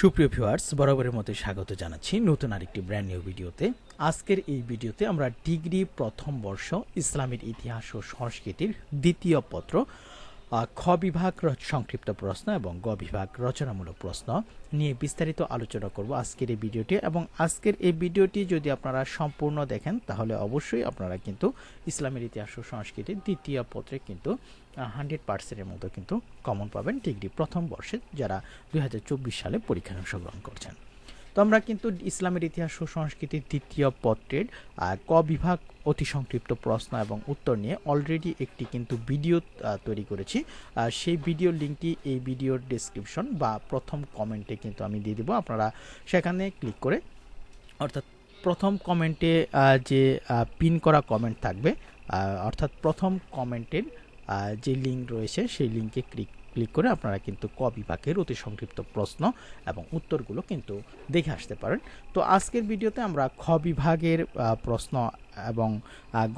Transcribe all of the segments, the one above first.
সুপ্রিয় ভিউয়ার্স বরাবরের মতো স্বাগত জানাচ্ছি নতুন আরেকটি ব্র্যান্ড নিউ ভিডিওতে। আজকের এই ভিডিওতে আমরা ডিগ্রি প্রথম বর্ষ ইসলামের ইতিহাস ও সংস্কৃতির দ্বিতীয় পত্র খ বিভাগ সংক্ষিপ্ত প্রশ্ন এবং গ বিভাগ রচনামূলক প্রশ্ন নিয়ে বিস্তারিত আলোচনা করব আজকের এই ভিডিওটি এবং আজকের এই ভিডিওটি যদি আপনারা সম্পূর্ণ দেখেন, তাহলে অবশ্যই আপনারা কিন্তু ইসলামের ইতিহাস ও সংস্কৃতির দ্বিতীয় পত্রে কিন্তু হান্ড্রেড পার্সেন্টের মতো কিন্তু কমন পাবেন, ডিগ্রি প্রথম বর্ষে যারা দুই হাজার চব্বিশ সালে পরীক্ষায় অংশগ্রহণ করছেন। তো আমরা কিন্তু ইসলামের ইতিহাস ও সংস্কৃতির দ্বিতীয় পত্রের ক বিভাগ অতি সংক্ষিপ্ত প্রশ্ন এবং উত্তর নিয়ে অলরেডি একটি কিন্তু ভিডিও তৈরি করেছি। সেই ভিডিও লিঙ্কটি এই ভিডিওর ডেসক্রিপশন বা প্রথম কমেন্টে কিন্তু আমি দিয়ে দেবো। আপনারা সেখানে ক্লিক করে অর্থাৎ প্রথম কমেন্টে যে পিন করা কমেন্ট থাকবে অর্থাৎ প্রথম কমেন্টের যে লিঙ্ক রয়েছে সেই লিঙ্কে ক্লিক ক্লিক করে আপনারা কিন্তু ক বিভাগের অতি সংক্ষিপ্ত প্রশ্ন এবং উত্তরগুলো কিন্তু দেখে আসতে পারেন। তো আজকের ভিডিওতে আমরা খ বিভাগের প্রশ্ন এবং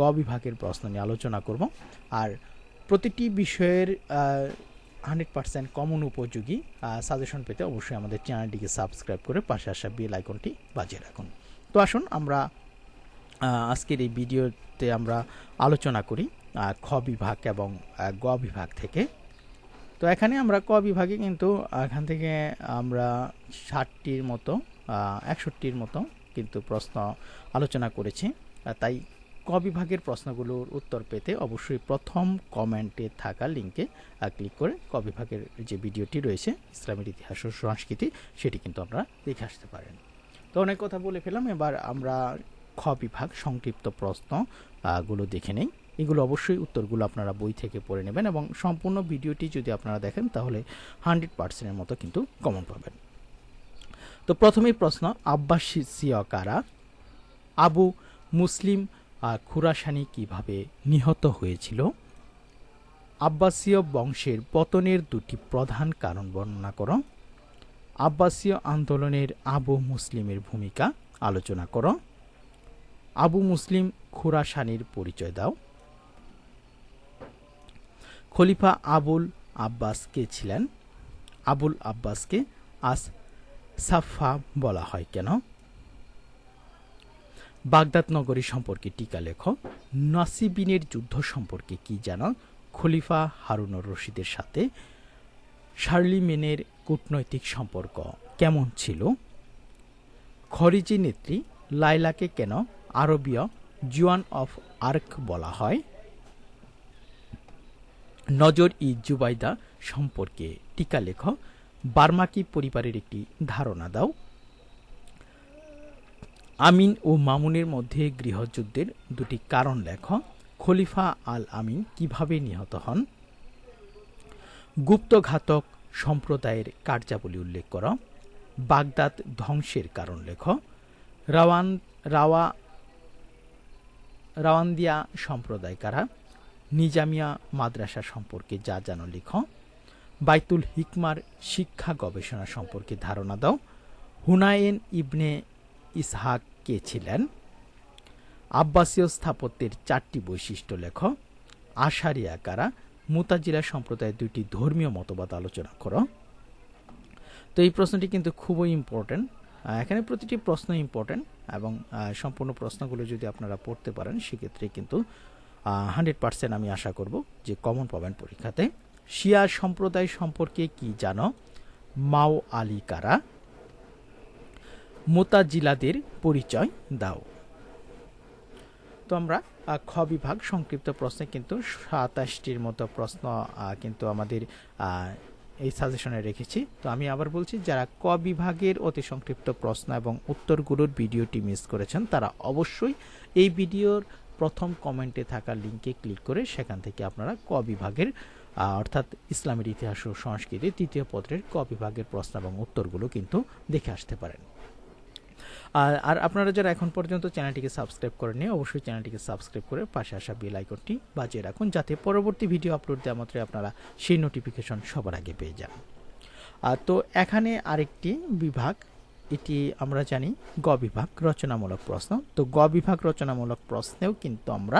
গ বিভাগের প্রশ্ন নিয়ে আলোচনা করব। আর প্রতিটি বিষয়ের হান্ড্রেড পার্সেন্ট কমন উপযোগী সাজেশন পেতে অবশ্যই আমাদের চ্যানেলটিকে সাবস্ক্রাইব করে পাশে আসা বেল আইকনটি বাজিয়ে রাখুন। তো আসুন আমরা আজকের এই ভিডিওতে আমরা আলোচনা করি খ বিভাগ এবং গ বিভাগ থেকে তো এখানে আমরা ক বিভাগে কিন্তু এখান থেকে আমরা ষাটটির মতো একষট্টির মতো কিন্তু প্রশ্ন আলোচনা করেছি। তাই ক বিভাগের প্রশ্নগুলোর উত্তর পেতে অবশ্যই প্রথম কমেন্টে থাকা লিঙ্কে ক্লিক করে ক বিভাগের যে ভিডিওটি রয়েছে ইসলামের ইতিহাস ও সংস্কৃতি সেটি কিন্তু আপনারা দেখে আসতে পারেন। তো অনেক কথা বলে ফেলাম এবার আমরা খ বিভাগ সংক্ষিপ্ত প্রশ্ন আহ, গুলো দেখে নেই। এগুলো অবশ্যই উত্তরগুলো আপনারা বই থেকে পড়ে নেবেন এবং সম্পূর্ণ ভিডিওটি যদি আপনারা দেখেন, তাহলে হান্ড্রেড পার্সেন্টের মতো কিন্তু কমন পাবেন। তো প্রথমেই প্রশ্ন আব্বাসীয় কারা আবু মুসলিম খুরাসানি কীভাবে নিহত হয়েছিল? আব্বাসীয় বংশের পতনের দুটি প্রধান কারণ বর্ণনা করো। আব্বাসীয় আন্দোলনের আবু মুসলিমের ভূমিকা আলোচনা করো। আবু মুসলিম খুরাসানির পরিচয় দাও। খলিফা আবুল আব্বাস কে ছিলেন। আবুল আব্বাসকে আস সাফা বলা হয় কেন? বাগদাদ নগরী সম্পর্কে টিকা লেখ। নাসিবিনের যুদ্ধ সম্পর্কে কি জানো? খলিফা হারুনুর রশিদের সাথে শার্লিমেনের কূটনৈতিক সম্পর্ক কেমন ছিল? খরিজি নেত্রী লাইলাকে কেন আরবীয় জুয়ান অফ আর্ক বলা হয়? নজর ই জুবাইদা সম্পর্কে টিকা লেখ, বার্মাকি পরিবারের একটি ধারণা দাও। আমিন ও মামুনের মধ্যে গৃহযুদ্ধের দুটি কারণ লেখ, খলিফা আল আমিন কীভাবে নিহত হন। গুপ্তঘাতক সম্প্রদায়ের কার্যাবলী উল্লেখ কর, বাগদাদ ধ্বংসের কারণ লেখ, রাওয়ান, রাওয়া, রাওয়ান্দিয়া সম্প্রদায় কারা নিজামিয়া মাদ্রাসা সম্পর্কে যা জানো লিখ। বাইতুল হিকমার শিক্ষা গবেষণা সম্পর্কে ধারণা দাও। হুনায়েন ইবনে ইসহাক কে ছিলেন? আব্বাসীয় স্থাপত্যের চারটি বৈশিষ্ট্য লেখ। আশারিয়া কারা? মুতাজিলা সম্প্রদায়ের দুইটি ধর্মীয় মতবাদ আলোচনা করো। তো এই প্রশ্নটি কিন্তু খুবই ইম্পর্ট্যান্ট এখানে প্রতিটি প্রশ্ন ইম্পর্ট্যান্ট এবং সম্পূর্ণ প্রশ্নগুলো যদি আপনারা পড়তে পারেন, সেক্ষেত্রে কিন্তু হান্ড্রেড পার্সেন্ট আমি আশা করব যে কমন পাবেন পরীক্ষাতে শিয়া সম্প্রদায় সম্পর্কে কি জানো? মাও আলী কারা? মোতাজিলাদের পরিচয় দাও। তো আমরা খ বিভাগ সংক্ষিপ্ত প্রশ্নে কিন্তু সাতাশটির মতো প্রশ্ন কিন্তু আমাদের এই সাজেশনে রেখেছি। তো আমি আবার বলছি, যারা ক বিভাগের অতি সংক্ষিপ্ত প্রশ্ন এবং উত্তরগুলোর ভিডিওটি মিস করেছেন, তারা অবশ্যই এই ভিডিওর প্রথম কমেন্টে থাকা লিঙ্কে ক্লিক করে সেখান থেকে আপনারা ক বিভাগের অর্থাৎ ইসলামের ইতিহাস ও সংস্কৃতি তৃতীয় পত্রের ক বিভাগের প্রশ্ন এবং উত্তরগুলো কিন্তু দেখে আসতে পারেন। আর আর আপনারা যারা এখন পর্যন্ত চ্যানেলটিকে সাবস্ক্রাইব করেননি, অবশ্যই চ্যানেলটিকে সাবস্ক্রাইব করে পাশে আসা বেল আইকনটি বাজিয়ে রাখুন যাতে পরবর্তী ভিডিও আপলোড দেওয়া মাত্রই আপনারা সেই নোটিফিকেশন সবার আগে পেয়ে যান। তো এখানে আরেকটি বিভাগ এটি আমরা জানি গ বিভাগ, রচনামূলক প্রশ্ন। তো গ বিভাগ, রচনামূলক প্রশ্নেও কিন্তু আমরা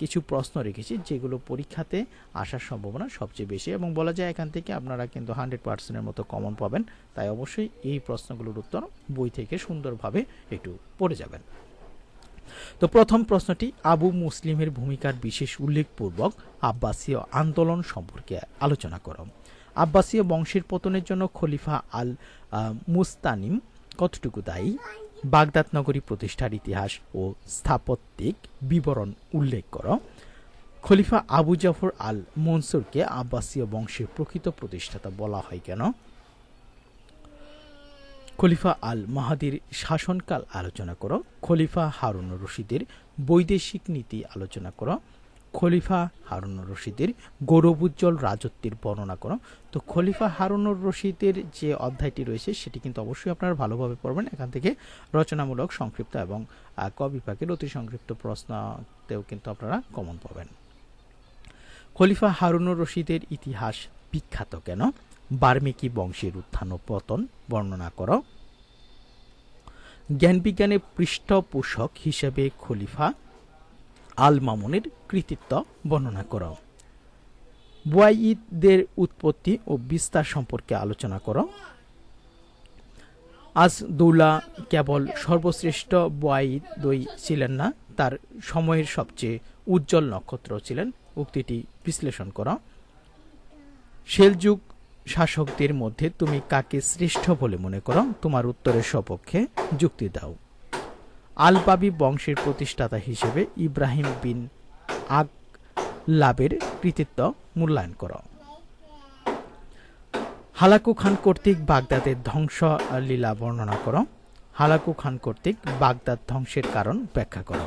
কিছু প্রশ্ন রেখেছি যেগুলো পরীক্ষাতে আসার সম্ভাবনা সবচেয়ে বেশি এবং বলা যায় এখান থেকে আপনারা কিন্তু হান্ড্রেড পার্সেন্টের মতো কমন পাবেন। তাই অবশ্যই এই প্রশ্নগুলোর উত্তর বই থেকে সুন্দরভাবে একটু পড়ে যাবেন। তো প্রথম প্রশ্নটি, আবু মুসলিমের ভূমিকার বিশেষ উল্লেখপূর্বক আব্বাসীয় আন্দোলন সম্পর্কে আলোচনা করো। আব্বাসীয় বংশের পতনের জন্য খলিফা আল মুস্তানিম কতটুকু দায়ী? বাগদাদ নগরী প্রতিষ্ঠার ইতিহাস ও স্থাপত্যিক বিবরণ উল্লেখ করো। খলিফা আবু জাফর আল মনসুরকে আব্বাসীয় বংশের প্রকৃত প্রতিষ্ঠাতা বলা হয় কেন? খলিফা আল মাহাদির শাসনকাল আলোচনা করো। খলিফা হারুন রশিদের বৈদেশিক নীতি আলোচনা করো। খলিফা হারুন রশিদের গৌরবোজ্জ্বল রাজত্বের বর্ণনা করো। তো খলিফা হারুন রশিদের যে অধ্যায়টি রয়েছে, সেটি কিন্তু অবশ্যই আপনারা ভালোভাবে পড়বেন। এখান থেকে রচনামূলক, সংক্ষিপ্ত এবং ক বিভাগের অতি সংক্ষিপ্ত প্রশ্নতেও কিন্তু আপনারা কমন পাবেন। খলিফা হারুনুর রশিদের ইতিহাস বিখ্যাত কেন? বার্মিকি বংশের উত্থান ও পতন বর্ণনা করো। জ্ঞানবিজ্ঞানের পৃষ্ঠপোষক হিসেবে খলিফা আল মামুনের কৃতিত্ব বর্ণনা করো। বুয়াইদদের উৎপত্তি ও বিস্তার সম্পর্কে আলোচনা করো। আজ দৌলা কেবল সর্বশ্রেষ্ঠ বুয়াইদই ছিলেন না, তার সময়ের সবচেয়ে উজ্জ্বল নক্ষত্র ছিলেন। উক্তিটি বিশ্লেষণ করো। সেলযুগ শাসকদের মধ্যে তুমি কাকে শ্রেষ্ঠ বলে মনে করো? তোমার উত্তরের সপক্ষে যুক্তি দাও। আলবাবি বংশের প্রতিষ্ঠাতা হিসেবে ইব্রাহিম বিন আগ লাভের কৃতিত্ব মূল্যায়ন করো। হালাকু খান কর্তৃক বাগদাদের ধ্বংস লীলা বর্ণনা করো। হালাকু খান কর্তৃক বাগদাদ ধ্বংসের কারণ ব্যাখ্যা করো।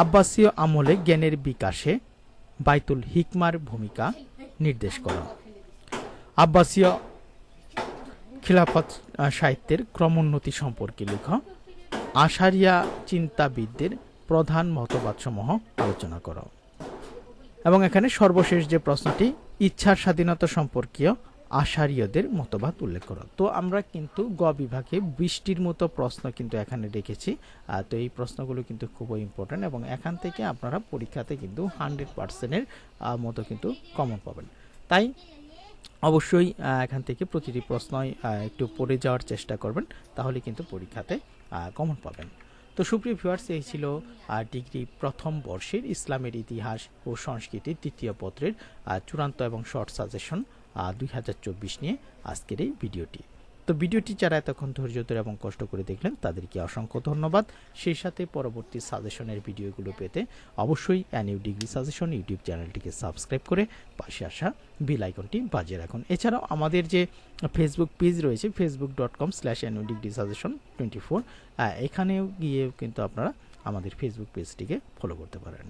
আব্বাসীয় আমলে জ্ঞানের বিকাশে বাইতুল হিকমার ভূমিকা নির্দেশ করো। আব্বাসীয় খিলাফত সাহিত্যের ক্রমোন্নতি সম্পর্কে লেখ। আশারিয়া চিন্তাবিদদের প্রধান মতবাদসমূহ আলোচনা করো। এবং এখানে সর্বশেষ যে প্রশ্নটি, ইচ্ছার স্বাধীনতা সম্পর্কীয় আশারীয়দের মতবাদ উল্লেখ করো। তো আমরা কিন্তু গ বিভাগে বৃষ্টির মতো প্রশ্ন কিন্তু এখানে রেখেছি তো এই প্রশ্নগুলো কিন্তু খুবই ইম্পর্ট্যান্ট এবং এখান থেকে আপনারা পরীক্ষাতে কিন্তু হান্ড্রেড পার্সেন্টের মতো কিন্তু কমন পাবেন। তাই অবশ্যই এখান থেকে প্রতিটি প্রশ্নই একটু পড়ে যাওয়ার চেষ্টা করবেন। তাহলে কিন্তু পরীক্ষাতে কমন পাবেন। তো সুপ্রিয় ভিউয়ার্স এই ছিল ডিগ্রি প্রথম বর্ষের ইসলামের ইতিহাস ও সংস্কৃতির তৃতীয় পত্রের চূড়ান্ত এবং শর্ট সাজেশন দুই হাজার চব্বিশ নিয়ে আজকের এই ভিডিওটি তো ভিডিওটি যারা এতক্ষণ ধৈর্য ধরে এবং কষ্ট করে দেখলেন, তাদেরকে অসংখ্য ধন্যবাদ। সেই সাথে পরবর্তী সাজেশনের ভিডিওগুলো পেতে অবশ্যই অ্যানিউ ডিগ্রি সাজেশন ইউটিউব চ্যানেলটিকে সাবস্ক্রাইব করে পাশে আসা বেল আইকনটি বাজিয়ে রাখুন। এছাড়াও আমাদের যে ফেসবুক পেজ রয়েছে Facebook dot com slash anew degree suggestion twenty four এখানেও গিয়ে কিন্তু আপনারা আমাদের ফেসবুক পেজটিকে ফলো করতে পারেন।